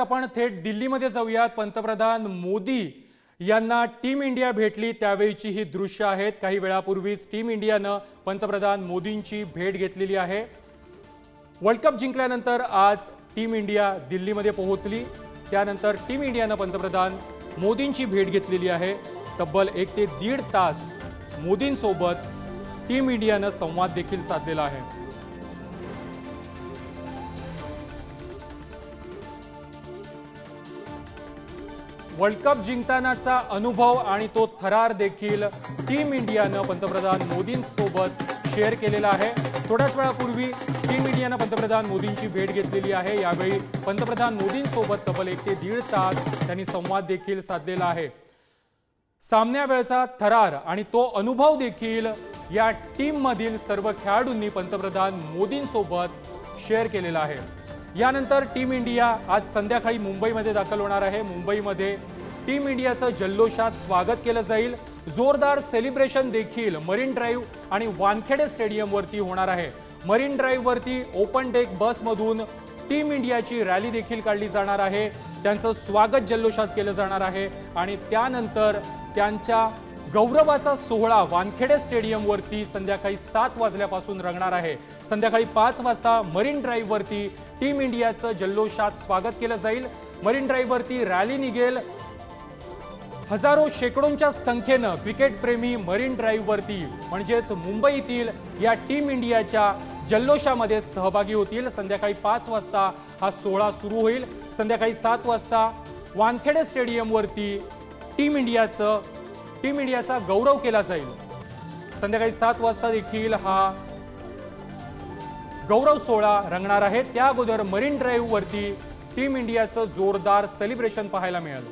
आपण थेट दिल्लीमध्ये जाऊयात. पंतप्रधान मोदी यांना टीम इंडिया भेटली त्यावेळीची ही दृश्य आहेत. काही वेळापूर्वीच टीम इंडियानं पंतप्रधान मोदींची भेट घेतलेली आहे. वर्ल्ड कप जिंकल्यानंतर आज टीम इंडिया दिल्लीमध्ये पोहोचली. त्यानंतर टीम इंडियानं पंतप्रधान मोदींची भेट घेतलेली आहे. तब्बल एक ते दीड तास मोदींसोबत टीम इंडियानं संवाद देखील साधलेला आहे. वर्ल्ड कप जिंकतानाचा अनुभव आणि तो थरार देखील टीम इंडियानं पंतप्रधान मोदींसोबत शेअर केलेला आहे. थोड्याच वेळापूर्वी टीम इंडियानं पंतप्रधान मोदींची भेट घेतलेली आहे. यावेळी पंतप्रधान मोदींसोबत तब्बल एक ते दीड तास त्यांनी संवाद देखील साधलेला आहे. सामन्यावेळचा थरार आणि तो अनुभव देखील या टीममधील सर्व खेळाडूंनी पंतप्रधान मोदींसोबत शेअर केलेला आहे. यानंतर टीम इंडिया आज संध्याकाळी मुंबईमध्ये दाखल होणार आहे. मुंबईमध्ये टीम इंडियाचं जल्लोषात स्वागत केलं जाईल. जोरदार सेलिब्रेशन देखील मरीन ड्राईव्ह आणि वानखेडे स्टेडियमवरती होणार आहे. मरीन ड्राईव्हवरती ओपन डेक बसमधून टीम इंडियाची रॅली देखील काढली जाणार आहे. त्यांचं स्वागत जल्लोषात केलं जाणार आहे आणि त्यानंतर त्यांच्या गौरवाचा सोहळा वानखेडे स्टेडियमवरती संध्याकाळी सात वाजल्यापासून रंगणार आहे. संध्याकाळी पाच वाजता मरीन ड्राईव्हवरती टीम इंडियाचं जल्लोषात स्वागत केलं जाईल. मरीन ड्राईव्हवरती रॅली निघेल. हजारो शेकडोंच्या संख्येनं क्रिकेटप्रेमी मरीन ड्राईव्हवरती म्हणजेच मुंबईतील या टीम इंडियाच्या जल्लोषामध्ये सहभागी होतील. संध्याकाळी पाच वाजता हा सोहळा सुरू होईल. संध्याकाळी सात वाजता वानखेडे स्टेडियमवरती टीम इंडियाचं टीम इंडियाचा गौरव केला जाईल. संध्याकाळी सात वाजता देखील हा गौरव सोहळा रंगणार आहे. त्या अगोदर मरीन ड्राईव्हवरती टीम इंडियाचं जोरदार सेलिब्रेशन पाहायला मिळालं.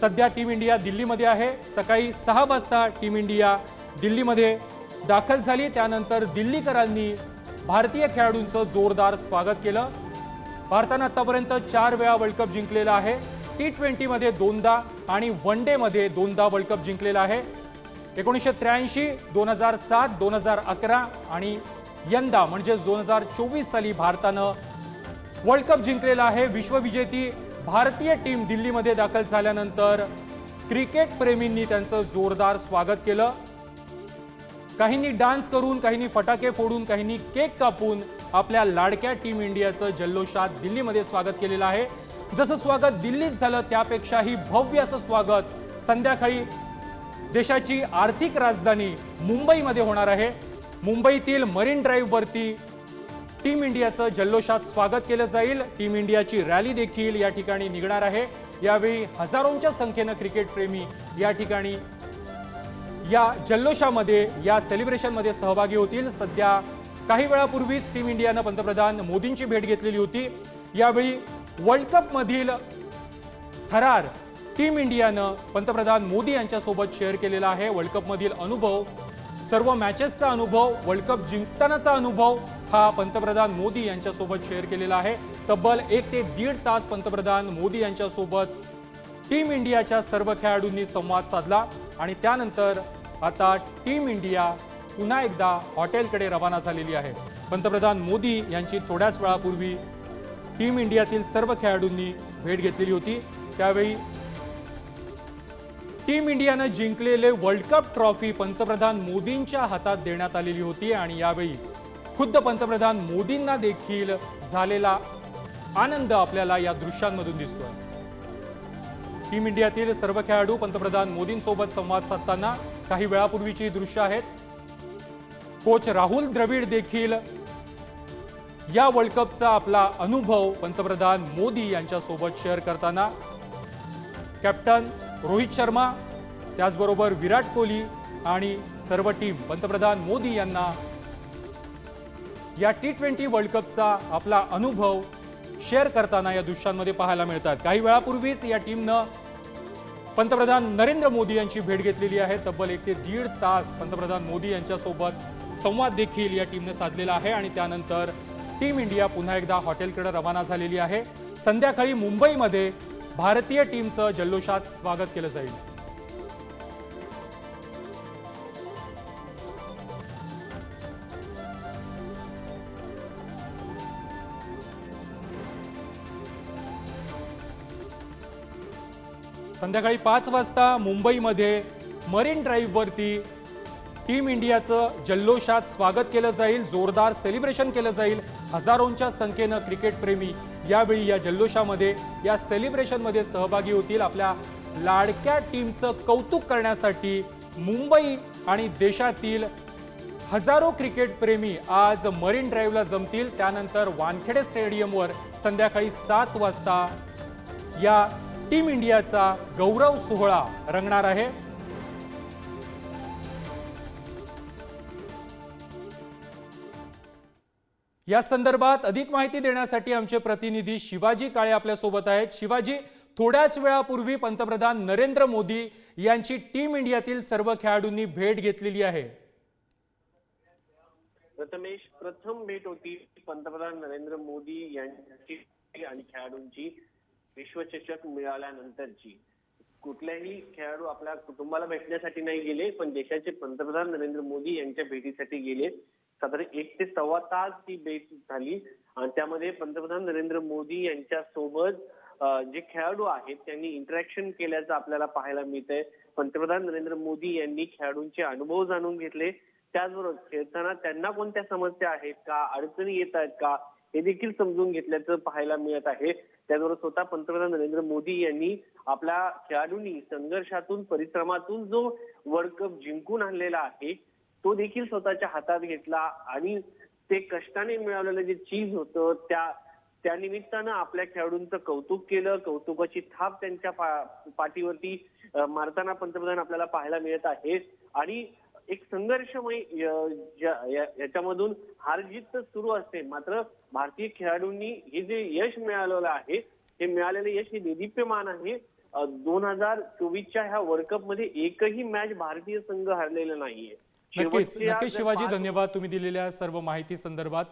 सध्या टीम इंडिया दिल्लीमध्ये आहे. सकाळी सहा वाजता टीम इंडिया दिल्लीमध्ये दाखल झाली. त्यानंतर दिल्लीकरांनी भारतीय खेळाडूंचं जोरदार स्वागत केलं. भारतानं आतापर्यंत चार वेळा वर्ल्ड कप जिंकलेला आहे. टी ट्वेंटीमध्ये दोनदा आणि वन डेमध्ये दोनदा वर्ल्ड कप जिंकलेला आहे. एकोणीसशे त्र्याऐंशी दोन हजार सात दोन हजार अकरा आणि यंदा म्हणजेच दोन हजार चोवीस साली भारतानं वर्ल्ड कप जिंकलेला आहे. विश्वविजेती भारतीय टीम दिल्लीमध्ये दाखल झाल्यानंतर क्रिकेट प्रेमींनी त्यांचं जोरदार स्वागत केलं. काहींनी डान्स करून काहींनी फटाके फोडून काहींनी केक कापून आपल्या लाडक्या टीम इंडियाचं जल्लोषात दिल्लीमध्ये स्वागत केलेलं आहे. जसं स्वागत दिल्लीत झालं त्यापेक्षाही भव्य असं स्वागत संध्याकाळी देशाची आर्थिक राजधानी मुंबईमध्ये होणार आहे. मुंबईतील मरीन ड्राईव्हवरती टीम इंडियाचं जल्लोषात स्वागत केलं जाईल. टीम इंडियाची रॅली देखील या ठिकाणी निघणार आहे. यावेळी हजारोंच्या संख्येनं क्रिकेट प्रेमी या ठिकाणी या जल्लोषामध्ये या सेलिब्रेशनमध्ये सहभागी होतील. सध्या काही वेळापूर्वीच टीम इंडियानं पंतप्रधान मोदींची भेट घेतलेली होती. यावेळी वर्ल्ड कपमधील थरार टीम इंडियानं पंतप्रधान मोदी यांच्यासोबत शेअर केलेला आहे. वर्ल्ड कपमधील अनुभव सर्व मॅचेसचा अनुभव वर्ल्ड कप जिंकतानाचा अनुभव हा पंतप्रधान मोदी यांच्यासोबत शेअर केलेला आहे. तब्बल एक ते दीड तास पंतप्रधान मोदी यांच्यासोबत टीम इंडियाच्या सर्व खेळाडूंनी संवाद साधला आणि त्यानंतर आता टीम इंडिया पुन्हा एकदा हॉटेलकडे रवाना झालेली आहे. पंतप्रधान मोदी यांची थोड्याच वेळापूर्वी टीम इंडियातील सर्व खेळाडूंनी भेट घेतलेली होती. त्यावेळी टीम इंडियानं जिंकलेले वर्ल्ड कप ट्रॉफी पंतप्रधान मोदींच्या हातात देण्यात आलेली होती आणि यावेळी खुद्द पंतप्रधान मोदींना देखील झालेला आनंद आपल्याला या दृश्यांमधून दिसतोय. टीम इंडियातील सर्व खेळाडू पंतप्रधान मोदींसोबत संवाद साधताना काही वेळापूर्वीची दृश्य आहेत. कोच राहुल द्रविड देखील या वर्ल्ड कपचा आपला अनुभव पंतप्रधान मोदी यांच्यासोबत शेअर करताना. कॅप्टन रोहित शर्मा त्याचबरोबर विराट कोहली आणि सर्व टीम पंतप्रधान मोदी यांना या टी ट्वेंटी वर्ल्ड कपचा आपला अनुभव शेअर करताना या दृश्यांमध्ये पाहायला मिळतात. काही वेळापूर्वीच या टीमनं पंतप्रधान नरेंद्र मोदी यांची भेट घेतलेली आहे. तब्बल एक ते दीड तास पंतप्रधान मोदी यांच्यासोबत संवाद देखील या टीमने साधलेला आहे आणि त्यानंतर टीम इंडिया पुन्हा एकदा हॉटेलकडे रवाना झालेली आहे. संध्याकाळी मुंबईमध्ये भारतीय टीमचं जल्लोषात स्वागत केलं जाईल. संध्याकाळी पाच वाजता मुंबईमध्ये मरीन ड्राईव्हवरती टीम इंडियाचं जल्लोषात स्वागत केलं जाईल जोरदार सेलिब्रेशन केलं जाईल. हजारोंच्या संख्येनं क्रिकेटप्रेमी यावेळी या जल्लोषामध्ये या सेलिब्रेशनमध्ये सहभागी होतील आपल्या लाडक्या टीमचं कौतुक करण्यासाठी मुंबई आणि देशातील हजारो क्रिकेटप्रेमी आज मरीन ड्राईव्हला जमतील. त्यानंतर वानखेडे स्टेडियमवर संध्याकाळी सात वाजता या टीम इंडियाचा गौरव सोहळा रंगणार आहे. या संदर्भात अधिक माहिती देण्यासाठी आमचे प्रतिनिधी शिवाजी काळे आपल्यासोबत आहेत. शिवाजी थोड्याच वेळापूर्वी पंतप्रधान नरेंद्र मोदी यांची टीम इंडियातील सर्व खेळाडूंनी भेट घेतलेली आहे. प्रथमेश प्रथम भेट होती पंतप्रधान नरेंद्र मोदी यांची आणि खेळाडूंची विश्वचषक मिळाल्यानंतरची. कुठल्याही खेळाडू आपल्या कुटुंबाला भेटण्यासाठी नाही गेले पण देशाचे पंतप्रधान नरेंद्र मोदी यांच्या भेटीसाठी गेले. साधारण एक ते सव्वा तास ती भेट झाली. आणि त्यामध्ये पंतप्रधान नरेंद्र मोदी यांच्या सोबत जे खेळाडू आहेत त्यांनी इंटरॅक्शन केल्याचं आपल्याला पाहायला मिळतंय. पंतप्रधान नरेंद्र मोदी यांनी खेळाडूंचे अनुभव जाणून घेतले. त्याचबरोबर खेळताना त्यांना कोणत्या समस्या आहेत का अडचणी येत आहेत का हे देखील समजून घेतल्याचं पाहायला मिळत आहे. त्याचबरोबर स्वतः पंतप्रधान नरेंद्र मोदी यांनी आपल्या खेळाडूंनी संघर्षातून परिश्रमातून जो वर्ल्ड कप जिंकून आणलेला आहे तो देखील स्वतःच्या हातात घेतला आणि ते कष्टाने मिळवलेलं जे चीज होतं त्या त्या निमित्तानं आपल्या खेळाडूंचं कौतुक केलं. कौतुकाची थाप त्यांच्या पा- पाठीवरती मारताना पंतप्रधान आपल्याला पाहायला मिळत आहे. आणि एक संघर्षमय य- ज्या- याच्यामधून हार जीत तर सुरू असते. मात्र भारतीय खेळाडूंनी हे जे यश मिळालेलं आहे हे मिळालेलं यश हे देदीप्यमान आहे. दोन हजार चोवीसच्या ह्या वर्ल्ड कपमध्ये एकही मॅच भारतीय संघ हरलेला नाहीये. नक्कीच. नक्कीच शिवाजी धन्यवाद तुम्ही दिलेल्या सर्व माहिती संदर्भात.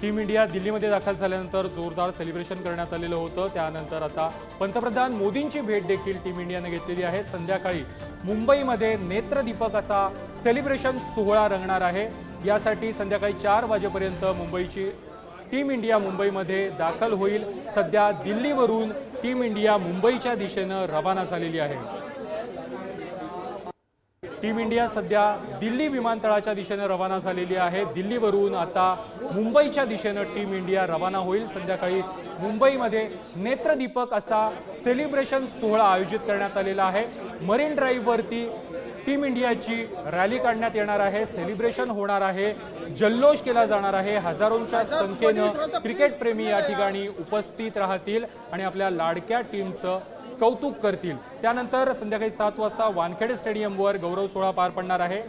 टीम इंडिया दिल्लीमध्ये दाखल झाल्यानंतर जोरदार सेलिब्रेशन करण्यात आलेलं होतं. त्यानंतर आता पंतप्रधान मोदींची भेट देखील टीम इंडियाने घेतलेली आहे. संध्याकाळी मुंबईमध्ये नेत्रदीपक असा सेलिब्रेशन सोहळा रंगणार आहे. यासाठी संध्याकाळी चार वाजेपर्यंत मुंबईची टीम इंडिया मुंबईमध्ये दाखल होईल. सध्या दिल्लीवरून टीम इंडिया मुंबईच्या दिशेनं रवाना झालेली आहे. टीम इंडिया सध्या दिल्ली विमानतळाच्या दिशेनं रवाना झालेली आहे. दिल्लीवरून आता मुंबईच्या दिशेनं टीम इंडिया रवाना होईल. संध्याकाळी मुंबईमध्ये नेत्रदीपक असा सेलिब्रेशन सोहळा आयोजित करण्यात आलेला आहे. मरीन ड्राईव्हवरती टीम इंडियाची रॅली काढण्यात येणार आहे. सेलिब्रेशन होणार आहे. जल्लोष केला जाणार आहे. हजारोंच्या संख्येनं क्रिकेटप्रेमी या ठिकाणी उपस्थित राहतील आणि आपल्या लाडक्या टीमचं कौतुक करतील. त्यानंतर संध्याकाळी सात वाजता वानखेडे स्टेडियमवर गौरव सोहळा पार पडणार आहे.